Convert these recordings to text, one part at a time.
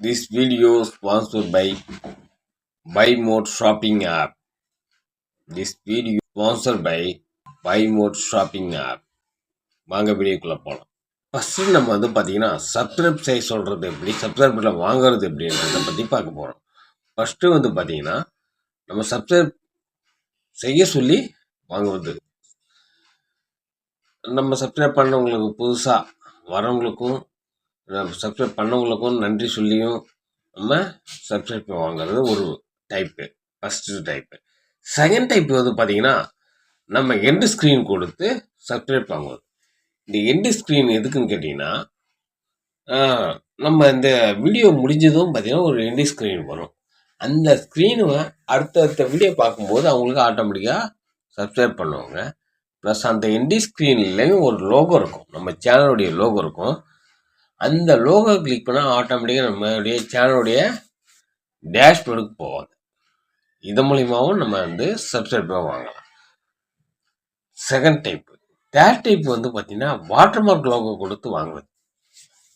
This video sponsored by Buy Mode Shopping app. This video sponsored by Buy Mode Shopping app. வாங்க வீடியோக்குள்ளே போகலாம் first நம்ம வந்து பார்த்தீங்கன்னா சப்ஸ்கிரைப் செய்ய சொல்கிறது எப்படி சப்ஸ்கிரைபில் வாங்குறது எப்படின்றத பற்றி பார்க்க போகிறோம் ஃபஸ்ட்டு வந்து பார்த்தீங்கன்னா நம்ம சப்ஸ்கிரைப் செய்ய சொல்லி வாங்குவது நம்ம சப்ஸ்கிரைப் பண்ணவங்களுக்கு புதுசாக வரவங்களுக்கும் சப்ஸ்கிரைப் பண்ணவங்களுக்கும் நன்றி சொல்லியும் நம்ம சப்ஸ்கிரைப் வாங்குறது ஒரு type first type second type வந்து பார்த்தீங்கன்னா நம்ம எண்டு ஸ்க்ரீன் கொடுத்து சப்ஸ்கிரைப் வாங்குவது இந்த எண்டு ஸ்க்ரீன் எதுக்குன்னு கேட்டிங்கன்னா நம்ம இந்த வீடியோ முடிஞ்சதும் பார்த்தீங்கன்னா ஒரு எண்டு ஸ்க்ரீன் வரும். அந்த ஸ்க்ரீனை அடுத்தடுத்த வீடியோ பார்க்கும்போது அவங்களுக்கு ஆட்டோமேட்டிக்காக சப்ஸ்கிரைப் பண்ணுவாங்க. ப்ளஸ் அந்த எண்டி ஸ்க்ரீன்லேயும் ஒரு லோகோ இருக்கும். நம்ம சேனலுடைய லோகோ இருக்கும். அந்த லோகோ கிளிக் பண்ணால் ஆட்டோமேட்டிக்காக நம்மளுடைய சேனலுடைய டேஷ்போர்டுக்கு போவாங்க இது மூலிமாவும் நம்ம வந்து சப்ஸ்கிரைபாக வாங்கலாம். செகண்ட் டைப் தேர்ட் டைப் வந்து பார்த்தீங்கன்னா வாட்டர் மார்க் லோகோ கொடுத்து வாங்குவது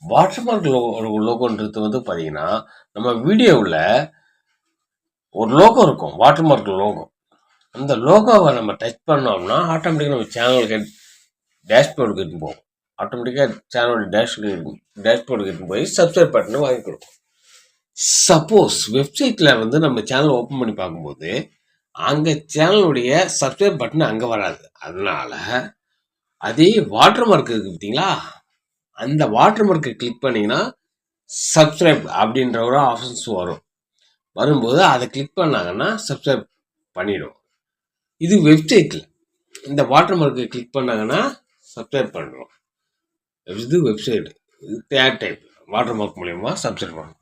வாட்டர் மார்க் லோகோ லோகோன்றது வந்து பார்த்தீங்கன்னா நம்ம வீடியோவில் ஒரு லோகோ இருக்கும் வாட்டர்மார்க் லோகோ அந்த லோகோவை நம்ம டச் பண்ணோம்னா ஆட்டோமேட்டிக்காக நம்ம சேனலுக்கு டேஷ்போர்டுக்கு போகும் ஆட்டோமேட்டிக்காக சேனலோட டேஷ் டேஷ்போர்டுக்கு எடுத்து போய் சப்ஸ்கிரைப் பட்டனை வாங்கி கொடுக்கும். சப்போஸ் வெப்சைட்டில் வந்து நம்ம சேனல் ஓப்பன் பண்ணி பார்க்கும்போது அங்கே சேனலுடைய சப்ஸ்கிரைப் பட்டன் அங்கே வராது. அதனால அதே வாட்டர் மார்க் இருக்குது பார்த்தீங்களா? அந்த வாட்டர் மார்க்கை கிளிக் பண்ணிங்கன்னா சப்ஸ்கிரைப் அப்படின்ற ஒரு ஆப்ஷன்ஸ் வரும். வரும்போது அதை கிளிக் பண்ணாங்கன்னா சப்ஸ்கிரைப் பண்ணிடும். இது வெப்சைட்டில் இந்த வாட்டர் மார்க்கை கிளிக் பண்ணாங்கன்னா சப்ஸ்கிரைப் பண்ணுறோம் இது வெப்சைட் இது தேர்ட் டைப் வாட்டர் மார்க் மூலயமா சப்ஸ்கிரைப் பண்ணணும்.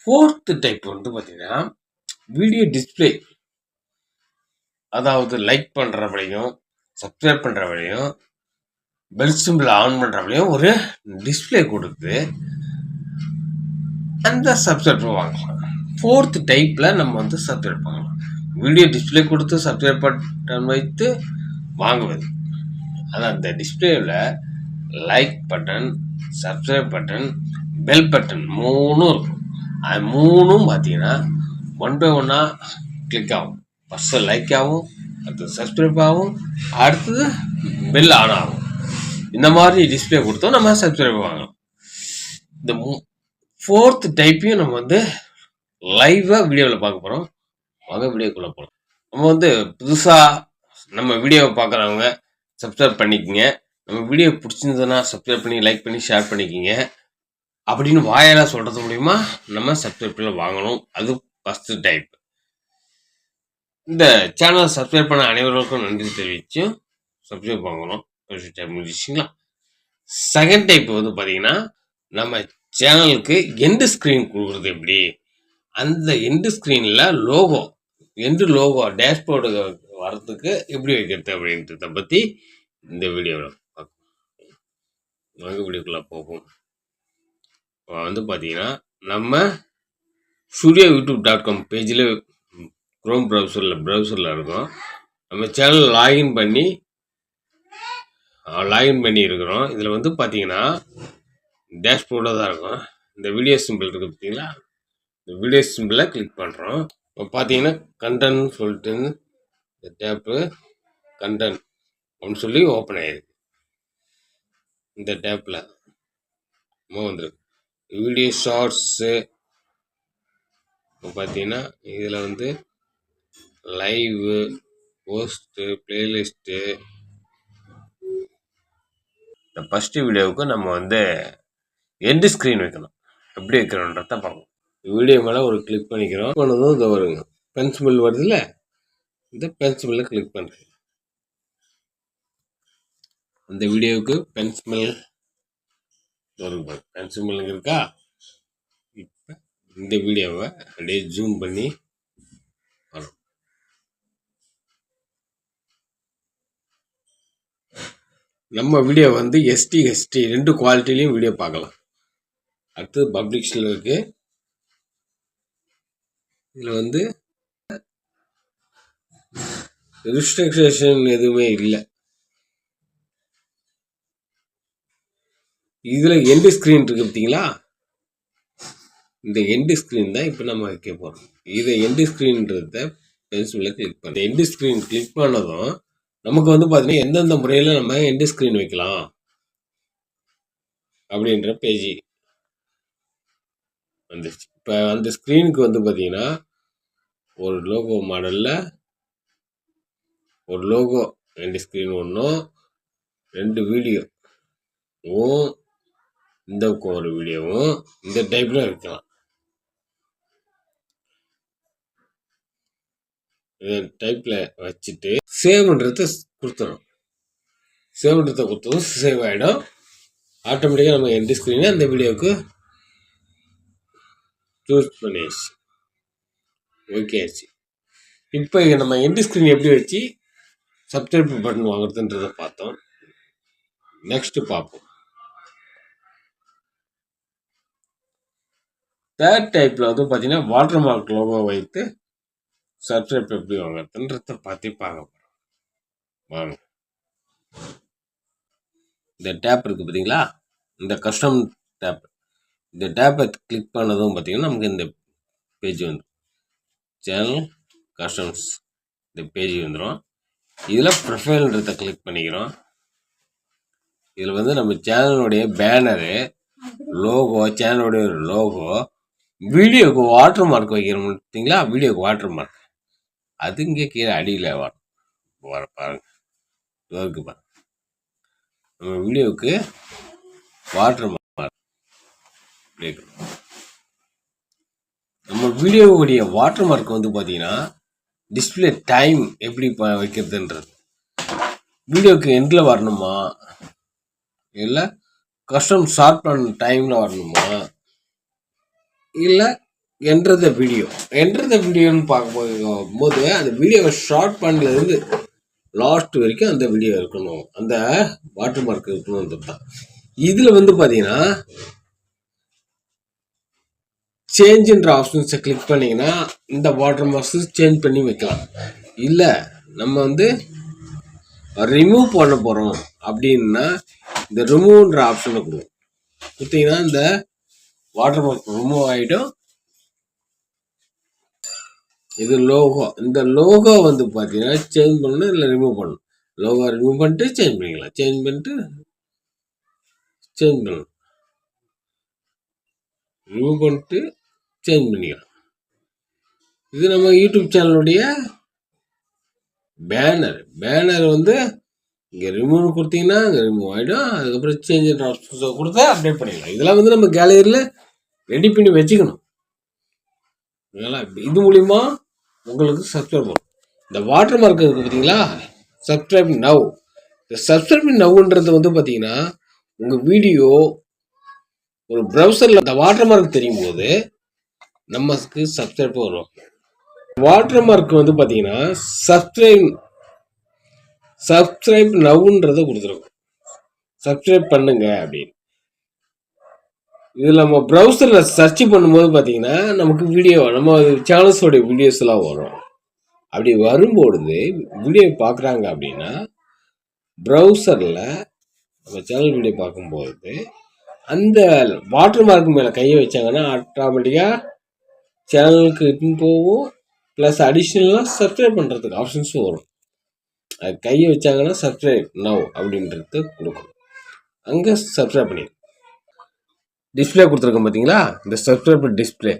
ஃபோர்த்து டைப் வந்து பார்த்தீங்கன்னா வீடியோ டிஸ்ப்ளே அதாவது லைக் பண்ணுறவளையும் சப்ஸ்கிரைப் பண்ணுறவளையும் பெல் சிம்பிள் ஆன் பண்ணுறவளையும் ஒரு டிஸ்ப்ளே கொடுத்து அந்த சப்ஸ்கிரைப் வாங்கலாம். ஃபோர்த்து டைப்பில் நம்ம வந்து சப்ஸ்கிரைப் பண்ணலாம். வீடியோ டிஸ்ப்ளே கொடுத்து சப்ஸ்கிரைப் பட்டன் வைத்து வாங்குவது. ஆனால் அந்த டிஸ்பிளேவில் like button subscribe button bell button மூணும் இருக்கும். அது மூணும் பார்த்தீங்கன்னா ஒன் பை ஒன்னாக கிளிக் ஆகும். ஃபஸ்ட்டு லைக் ஆகும் அடுத்தது சப்ஸ்கிரைப் ஆகும் அடுத்தது பெல் ஆன் ஆகும். இந்த மாதிரி டிஸ்பிளே கொடுத்தோம் நம்ம சப்ஸ்கிரைப் வாங்கலாம். இந்த ஃபோர்த் டைப்பையும் நம்ம வந்து லைவாக வீடியோவில் பார்க்க போகிறோம் வாங்க வீடியோக்குள்ளே போகலாம் நம்ம வந்து புதுசாக நம்ம வீடியோவை பார்க்குறவங்க சப்ஸ்கிரைப் பண்ணிக்கங்க. நம்ம வீடியோ பிடிச்சிருந்ததுன்னா சப்ஸ்கிரைப் பண்ணி லைக் பண்ணி ஷேர் பண்ணிக்கிங்க. அப்படின்னு வாயால் சொல்கிறது மூலிமா நம்ம சப்ஸ்கிரைப்பில் வாங்கணும். அது ஃபஸ்ட்டு டைப் இந்த சேனலை சப்ஸ்கிரைப் பண்ண அனைவருக்கும் நன்றி தெரிவித்து சப்ஸ்கிரைப் வாங்கணும். டைப் முடிச்சிங்களா செகண்ட் டைப் வந்து பார்த்தீங்கன்னா நம்ம சேனலுக்கு எண்டு ஸ்க்ரீன் கொடுக்குறது எப்படி? அந்த எண்டு ஸ்க்ரீனில் லோகோ எண்டு லோகோ டேஷ்போர்டு வர்றதுக்கு எப்படி வைக்கிறது அப்படின்றத பற்றி இந்த வீடியோவில் வாங்க வீடியோக்குள்ளே போகும். இப்போ வந்து பார்த்தீங்கன்னா நம்ம ஸ்டுடியோ யூடியூப் டாட் காம் பேஜில் க்ரோம் ப்ரௌசரில் ப்ரௌசரில் இருக்கோம். நம்ம சேனல் லாகின் பண்ணி லாகின் பண்ணி இருக்கிறோம். இதில் வந்து பார்த்தீங்கன்னா டேஷ்போர்டாக தான் இருக்கும். இந்த வீடியோ சிம்பிள் இருக்குது பார்த்தீங்களா இந்த வீடியோ சிம்பிளை கிளிக் பண்ணுறோம் இப்போ பார்த்தீங்கன்னா கண்டன் சொல்லிட்டு இந்த டேப்பு கண்டன் அப்படின்னு சொல்லி ஓப்பன் ஆயிருக்கு. இந்த டேப்பில் வந்துருக்கு. வீடியோ ஷார்ட்ஸு இப்போ பார்த்தீங்கன்னா இதில் வந்து லைவு போஸ்ட்டு ப்ளேலிஸ்ட்டு இந்த ஃபஸ்ட்டு வீடியோவுக்கு நம்ம வந்து எண்டு ஸ்க்ரீன் வைக்கணும். எப்படி வைக்கணுன்றத பார்ப்போம். வீடியோ மேலே ஒரு கிளிக் பண்ணிக்கிறோம். பண்ணதும் இதை வருங்க. பென்சிபிள் வருதுல்ல? இந்த பென்சிபிளில் கிளிக் பண்ணுறேன் அந்த வீடியோவுக்கு பென்சிபிள் வருங்க பென்சிபிள் இருக்கா? இப்போ இந்த வீடியோவை அப்படியே ஜூம் பண்ணி வரும் நம்ம வீடியோ வந்து எஸ்டி ஹெஸ்டி ரெண்டு குவாலிட்டிலையும் வீடியோ பார்க்கலாம். அடுத்தது பப்ளிக்ஸில் இருக்குது இதில் வந்து ரிஸ்ட்ரிக்ஷேஷன் எதுவுமே இல்லை. இதில் எண்டு ஸ்க்ரீன் இருக்கு பார்த்தீங்களா இந்த எண்டு ஸ்க்ரீன் தான் இப்போ நம்ம வைக்க போகிறோம் இதை எண்டு ஸ்க்ரீன்றத பென்சிலில் கிளிக் பண்ணி. எண்டு ஸ்க்ரீன் கிளிக் பண்ணதும் நமக்கு வந்து பார்த்தீங்கன்னா எந்தெந்த முறையில் நம்ம எண்டு ஸ்க்ரீன் வைக்கலாம் அப்படின்ற பேஜ் வந்துருச்சு. இப்போ அந்த ஸ்க்ரீனுக்கு வந்து பார்த்தீங்கன்னா ஒரு லோகோ மாடலில் ஒரு லோகோ ரெண்டு ஸ்க்ரீன் ஒன்றும் ரெண்டு வீடியோ இந்த ஒரு வீடியோவும் இந்த டைப்பில் வைக்கலாம் டைப்பில் வச்சுட்டு சேவ்ன்றத சேவ் சேவ்ன்றத கொடுத்ததும் சேவ் ஆகிடும் ஆட்டோமேட்டிக்காக நம்ம எந்த ஸ்க்ரீனே அந்த வீடியோவுக்கு சூஸ் பண்ணியாச்சு. ஓகே ஆச்சு. இப்போ நம்ம எண்டு ஸ்க்ரீன் எப்படி வச்சு சப்ஸ்கிரைப் பட்டன் வாங்குறதுன்றதை பார்த்தோம். நெக்ஸ்ட்டு பார்ப்போம் தேர்ட் டைப்பில் வந்து பார்த்தீங்கன்னா வாட்டர் மார்க் லோகோ வைத்து சப்ஸ்கிரைப் எப்படி வாங்குறதுன்றத பார்த்து பார்க்க போகிறோம் வாங்க. இந்த டேப் இருக்குது பார்த்தீங்களா இந்த கஸ்டம் டேப் இந்த டேப்பை கிளிக் பண்ணதும் பார்த்தீங்கன்னா நமக்கு இந்த பேஜ் வந்துடும் சேனல் கஸ்டம்ஸ் இந்த பேஜ் வந்துடும் இதில் ப்ரொஃபைல்ன்றத கிளிக் பண்ணிக்கிறோம். இதில் வந்து நம்ம சேனலுடைய பேனரு லோகோ சேனலுடைய லோகோ வீடியோக்கு வாட்டர் மார்க் வைக்கிறோம் பார்த்தீங்களா வீடியோக்கு வாட்டர் மார்க் அது இங்கே கீழே அடியில் வரும் வர பாருங்க. இருக்கு பாருங்க. நம்ம வீடியோவுக்கு வாட்டர் மார்க் நம்ம வீடியோவுடைய வாட்டர் மார்க் வந்து பார்த்தீங்கன்னா டிஸ்பிளே டைம் எப்படி வைக்கிறதுன்றது. வீடியோக்கு எண்டில் வரணுமா? இல்லை கஸ்டம் ஷார்ட் பண்ண டைமில் வரணுமா? இல்லை என்ட்ரத வீடியோ என்ட்ரத வீடியோன்னு பார்க்க போது அந்த வீடியோவை ஷார்ட் பண்ணலேருந்து லாஸ்ட் வரைக்கும் அந்த வீடியோ இருக்கணும். அந்த வாட்டர் மார்க் இருக்கணும் தான். இதில் வந்து பார்த்தீங்கன்னா சேஞ்சுன்ற ஆப்ஷன்ஸை கிளிக் பண்ணிங்கன்னா இந்த வாட்டர் மார்க்ஸ் சேஞ்ச் பண்ணி வைக்கலாம். இல்லை நம்ம வந்து ரிமூவ் பண்ண போகிறோம் அப்படின்னா இந்த ரிமூவ்ன்ற ஆப்ஷனை கொடுக்கும் கொடுத்தீங்கன்னா இந்த வாட்டர் மார்க் ரிமூவ் ஆகிடும் இது லோகோ இந்த லோகோ வந்து பார்த்தீங்கன்னா சேஞ்ச் பண்ணணும் இல்லை ரிமூவ் பண்ணணும்? லோகோ ரிமூவ் பண்ணிட்டு சேஞ்ச் பண்ணிக்கலாம். சேஞ்ச் பண்ணிட்டு சேஞ்ச் பண்ணணும் ரிமூவ் பண்ணிட்டு சேஞ்ச் பண்ணிக்கலாம். இது நம்ம யூடியூப் சேனலுடைய பேனர் பேனர் வந்து இங்கே ரிமூவ் கொடுத்தீங்கன்னா அங்கே ரிமூவ் ஆகிடும் அதுக்கப்புறம் சேஞ்ச் ஆப்ஷன்ஸை கொடுத்தா அப்டேட் பண்ணிக்கலாம் இதெல்லாம் வந்து நம்ம கேலரியில் ரெடி பண்ணி வச்சுக்கணும். இது மூலிமா உங்களுக்கு சப்ஸ்கிரைப் பண்ணும் இந்த வாட்டர் மார்க் இருக்குது பார்த்தீங்களா சப்ஸ்கிரைப் நவ் இந்த சப்ஸ்கிரைப் நவ்ன்றது வந்து பார்த்தீங்கன்னா உங்கள் வீடியோ ஒரு ப்ரௌசரில் இந்த வாட்டர் மார்க் தெரியும் போது நமக்கு சப்ஸ்கிரைப் வரும். வாட்டர் மார்க் வந்து பார்த்தீங்கன்னா சப்ஸ்கிரைப் சப்ஸ்கிரைப் நவ்ன்றதை கொடுத்துருக்கோம் சப்ஸ்கிரைப் பண்ணுங்க அப்படின்னு. இதில் நம்ம ப்ரௌசரில் சர்ச் பண்ணும்போது பார்த்தீங்கன்னா நமக்கு வீடியோ நம்ம சேனல்ஸோடைய வீடியோஸ்லாம் வரும். அப்படி வரும்பொழுது வீடியோ பார்க்குறாங்க அப்படின்னா ப்ரௌசரில் நம்ம சேனல் வீடியோ பார்க்கும்போது அந்த வாட்டர் மார்க் மேலே கையை வச்சாங்கன்னா ஆட்டோமேட்டிக்காக சேனலுக்கு போகும். ப்ளஸ் அடிஷ்னலாக சப்ஸ்கிரைப் பண்ணுறதுக்கு ஆப்ஷன்ஸும் வரும். கையை வச்சாங்கன்னா சப்ஸ்கிரைப் நவ் அப்படின்றது கொடுக்கும். அங்கே சப்ஸ்கிரைப் பண்ணி டிஸ்பிளே கொடுத்துருக்கோம் பார்த்தீங்களா இந்த சப்ஸ்கிரைப் டிஸ்பிளே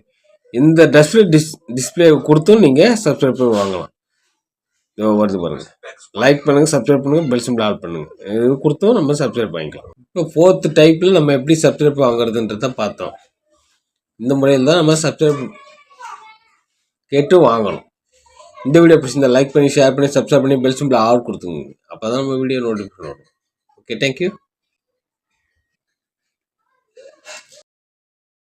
இந்த டிஸ்பிளே டிஸ் டிஸ்பிளே கொடுத்தும் நீங்கள் சப்ஸ்கிரைப் வாங்கலாம். வாங்கலாம் வருது பாருங்கள் லைக் பண்ணுங்கள் சப்ஸ்கிரைப் பண்ணுங்கள் பெல் சிம்பிள் ஆட் பண்ணுங்கள் இது கொடுத்தும் நம்ம சப்ஸ்கிரைப் வாங்கிக்கலாம். இப்போ ஃபோர்த்து டைப்பில் நம்ம எப்படி சப்ஸ்கிரைப் வாங்குறதுன்றத பார்த்தோம். இந்த முறையில் தான் நம்ம சப்ஸ்கிரைப் கேட்டு வாங்கணும். இந்த வீடியோ பிடிச்சிருந்தா லைக் பண்ணி ஷேர் பண்ணி சப்ஸ்கிரைப் பண்ணி பெல் சிம்பிள் ஆட் கொடுத்துங்க அப்போ தான் நம்ம வீடியோ நோட்டிஃபிகேஷன் வரும். Okay thank you